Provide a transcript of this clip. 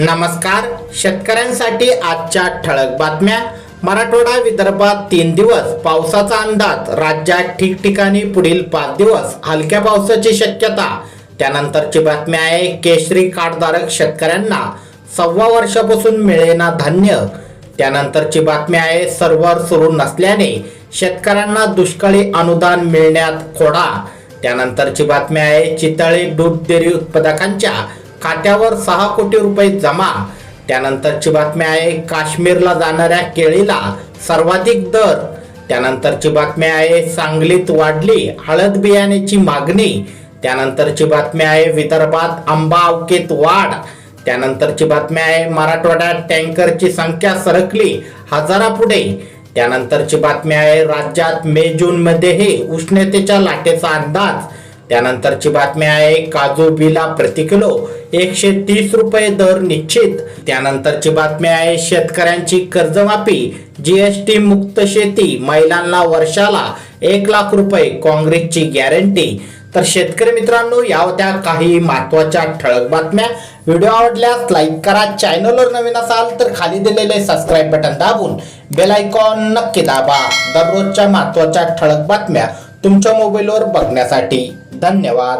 नमस्कार. शेतकऱ्यांसाठी आजच्या ठळक बातम्या. मराठवाडा विदर्भात तीन दिवस पावसाचा अंदाज. राज्यात ठिकठिकाणी पुढील पाच दिवस हलक्या पावसाची शक्यता. त्यानंतरची बातमी आहे केशरी कार्डधारक शेतकऱ्यांना सव्वा वर्षापासून मिळेना धान्य. त्यानंतरची बातमी आहे सर्व्हर सुरू नसल्याने शेतकऱ्यांना दुष्काळी अनुदान मिळण्यात खोडा. त्यानंतरची बातमी आहे चितळे दूध डेअरी उत्पादकांच्या खात्यावर सहा कोटी रुपये जमा. त्यानंतरची बातमी आहे काश्मीरला जाणाऱ्या केळीला सर्वाधिक दर. त्यानंतरची बातमी आहे सांगलीत वाढली हळद बियाण्याची मागणी. त्यानंतरची बातमी आहे विदर्भात आंबा अवकेत वाढ. त्यानंतरची बातमी आहे मराठवाड्यात टँकरची संख्या सरकली हजारापुढे. त्यानंतरची बातमी आहे राज्यात मे जूनमध्येही उष्णतेच्या लाटेचा अंदाज. त्यानंतरची बातमी आहे काजू बिला प्रति किलो एकशे तीस रुपये दर निश्चित. त्यानंतरची बातमी आहे शेतकऱ्यांची कर्जमाफी जीएसटी मुक्त शेती महिलांना वर्षाला एक लाख रुपये काँग्रेसची गॅरंटी. तर शेतकरी मित्रांनो या होत्या काही महत्त्वाच्या ठळक बातम्या. व्हिडिओ आवडल्यास लाईक करा चॅनलवर नवीन असाल तर खाली दिलेले सबस्क्राईब बटन दाबून बेल आयकॉन नक्की दाबा. दररोजच्या महत्त्वाच्या ठळक बातम्या तुमच्या मोबाईलवर बघण्यासाठी धन्यवाद.